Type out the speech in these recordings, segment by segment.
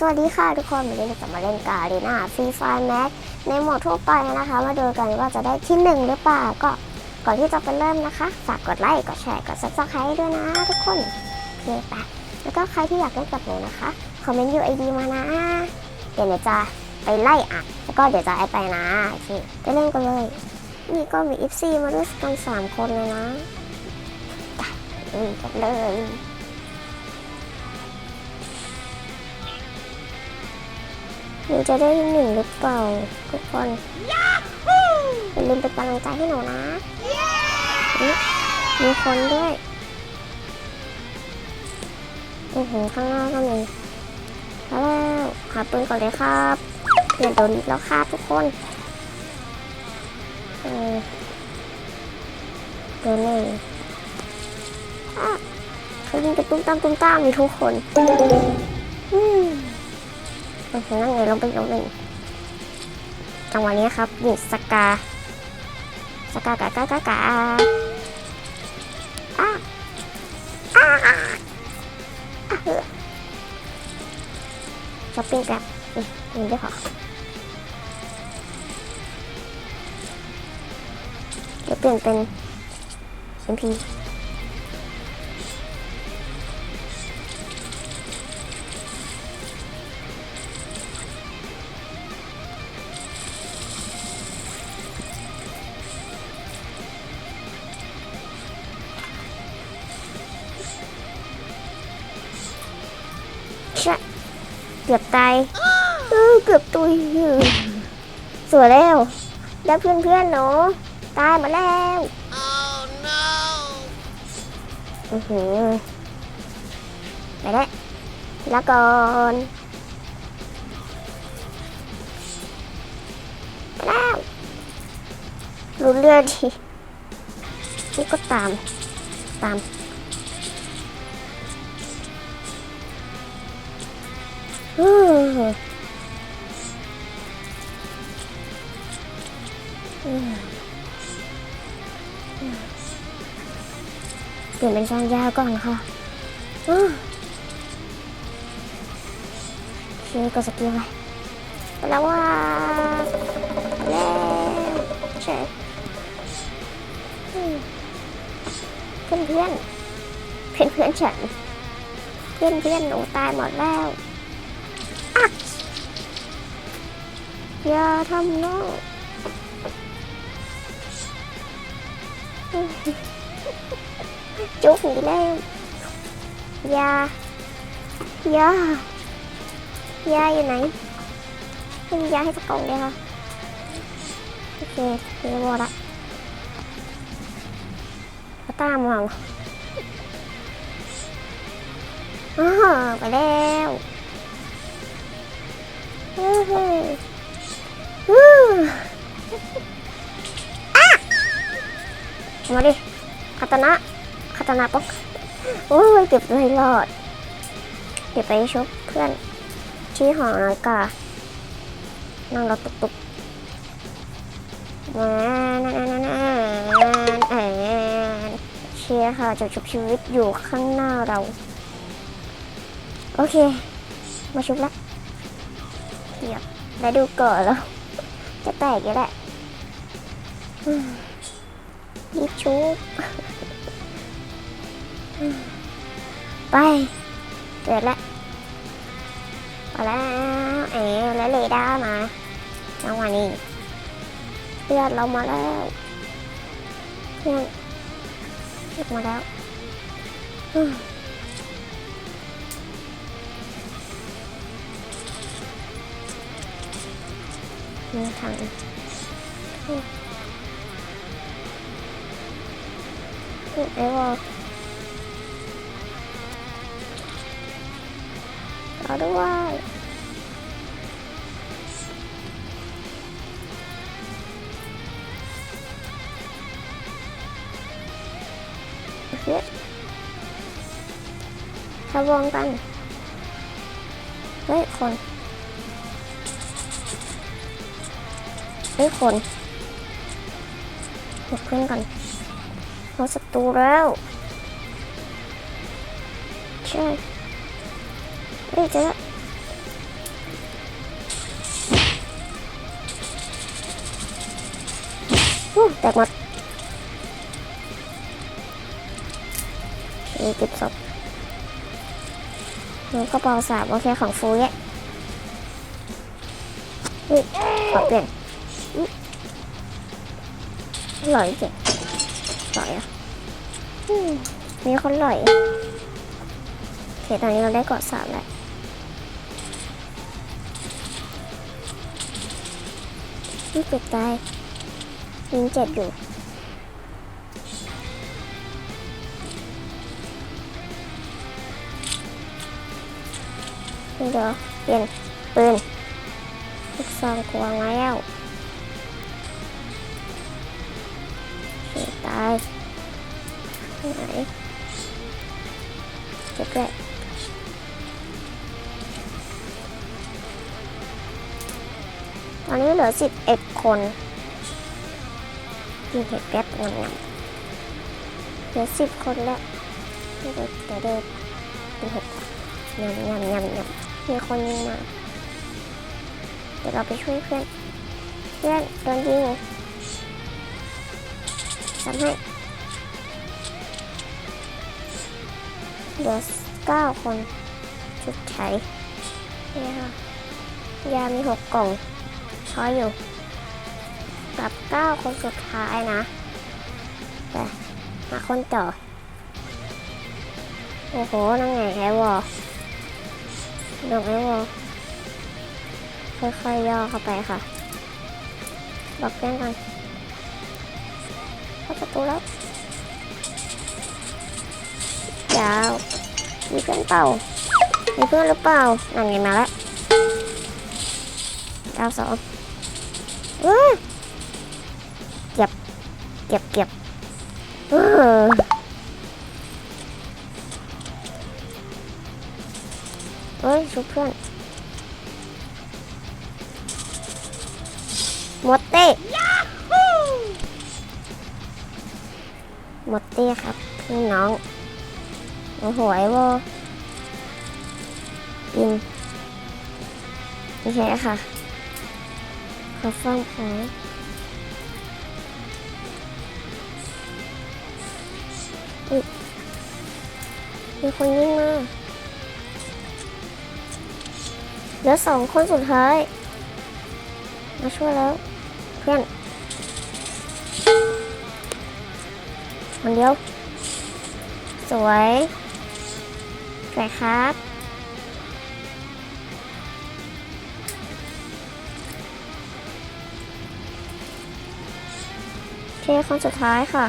สวัสดีค่ะทุกคนวันนี้เราจะมาเล่นกาเรน่าฟรีไฟแม็กในโหมดทั่วไปนะคะ มาดูกันว่าจะได้ที่หนึ่งหรือเปล่าก็ก่อนที่จะไปเริ่มนะคะ ฝากกดไลค์กดแชร์กด subscribe ด้วยนะทุกคนโอเคปะแล้วก็ใครที่อยากเล่นกับหนูนะคะ คอมเมนต์ UID มานะ เดี๋ยวหนูจะไปไล่อะแล้วก็เดี๋ยวจะไอไปนะโอเคไปเล่นกันเลย นี่ก็มี FC มาด้วยกันสามคนเลยนะไปเล่นกันเลย หนูจะได้ที่หนึ่งหรือเปล่า ทุกคนอย่าลืมเป็นกำลังใจให้หนูนะนี่มีคนด้วยอือหือข้างหน้าก็มีแล้วหาปืนก่อนเลยครับเพื่อนโดนอีกแล้วครับทุกคนเออโดนเลยอะเขายิงกันตุ้มตามตุ้มตามมีทุกคน อืม โอเคนั่งไงลงไปลงหนึ่งจังหวะนี้ครับยิงสกาสกากากากากาอ้าอ้าช้อปปิ้งแกร็บอืมนี่ได้พอเดี๋ยวเปลี่ยนเป็น MP เกือบตายเออเกือบตุยสวยแล้วได้เพื่อนเพื่อนๆหนูตายหมาแล้ว Oh no! อือหือไปแล้วแล้วก่อนไปแล้วรู้เรื่องทีนี่ก็ตาม ตาม เปลี่ยนเป็นช่างยาก่อนค่ะอืมโอเคก็สกิลไปไปแล้วว่าแล้วใช่เพื่อนเพื่อนเพื่อนเพื่อนฉัน เพื่อนเพื่อนหนูตายหมดแล้ว อย่าทำน้องจุกหนีแล้วอย่าอย่าอย่าอยู่ไหนไม่มียาให้สักกล่องเลยค่ะโอเคเรียบร้อยละก็ตามเราอ้าวไปแล้ว มาดิคาตานะคาตานะป๊อกโอ้ยเก็บไม่รอด เดี๋ยวไปชุบเพื่อนที่หอนาฬิกานั่งรถตุกตุกมานานานานแอนเชียร์ค่ะจะชุบชีวิตอยู่ข้างหน้าเรา โอเค มาชุบละเดี๋ยวแล้วดูก่อนแล้วจะแตกอยู่แหละ อืมรีบชุบไปเกิดแล้วมาแล้วเอ๋แล้วเรดาร์มาจังหวะนี้เพื่อนเรามาแล้วเพื่อนเรียกมาแล้วมมีทาง ไอวอรอด้วยโอเคทะวงกัน เฮ้ย คน เฮ้ย คนหลบเพื่อนก่อน หัวศัตรูแล้วใช่เฮ้ยเจ๊แตกหมดเก็บศพนี่ก็เปาสามโอเคของฟูเนี่ยนี่ขอเปลี่ยนอร่อยจริง หล่อยอะมีคนหล่อยโอเคตอนนี้เราได้เกาะสามแล้วนี่เป็ดตายยิงเจ็บอยู่เดี๋ยวเปลี่ยนปืนลูกซองกวางแล้ว ไหนเจ็บด้ตอนนี้เหลือสิบเอ็ดคนกินเห็ดแป๊บงำๆเหลือสิบคนแล้วเดี๋ยวเดี๋ยวเดี๋ยวกินเห็ดยำยำยำยำมีคนยิงมา เดี๋ยวเราไปช่วยเพื่อน เพื่อนโดนยิง ทำให้เหลือเก้าคนชุดใช้นี่ค่ะยามีหกกล่องช้อยอยู่กับเก้าคนสุดท้ายนะ แต่หาคนต่อ โอ้โห นั่งไงแอวอดอกไม้วอลค่อยๆย่อเข้าไปค่ะ บอกเพื่อนก่อน เข้าประตูแล้วยาวมีเพื่อนเปล่ามีเพื่อนหรือเปล่านั่นไงมาแล้วดาวสองเอ้ยเก็บ เก็บเก็บเออเอ้ยชุบเพื่อนหมดเต้ หมดเต้ครับพี่น้อง โอ้โหไอโวอินโอเคค่ะขอฟังของอุ๊ยมีคนยิงมาเหลือสองคนสุดท้าย มาช่วยแล้ว เพื่อน คนเดียว สวย สวยครับโอเคคนสุดท้ายค่ะ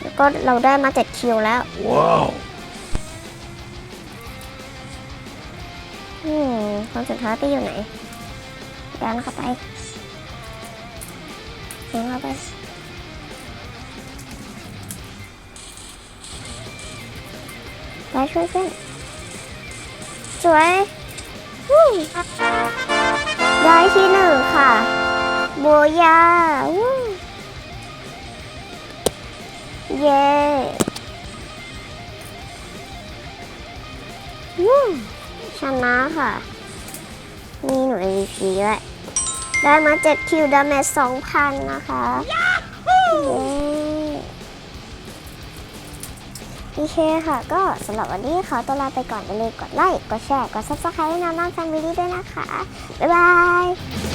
แล้วก็เราได้มาเจ็ดคิวแล้ว Wow. อืมคนสุดท้ายไปอยู่ไหนดันเข้าไปดันเข้าไป ไปช่วยเพื่อนสวยวู้ได้ที่หนึ่งค่ะโบยาวู้เย้วู้ชนะค่ะ มีหน่วย MVP ด้วยได้มา7คิวดาเมจ2,000นะคะ เย้ อเคค่ะ ก็สำหรับวันนี้ขอตัวลาไปก่อนอย่าลืมกดไลค์ กดแชร์ กด subscribe ให้น้องน้องแฟนวิดีด้วยนะคะ บ๊ายบาย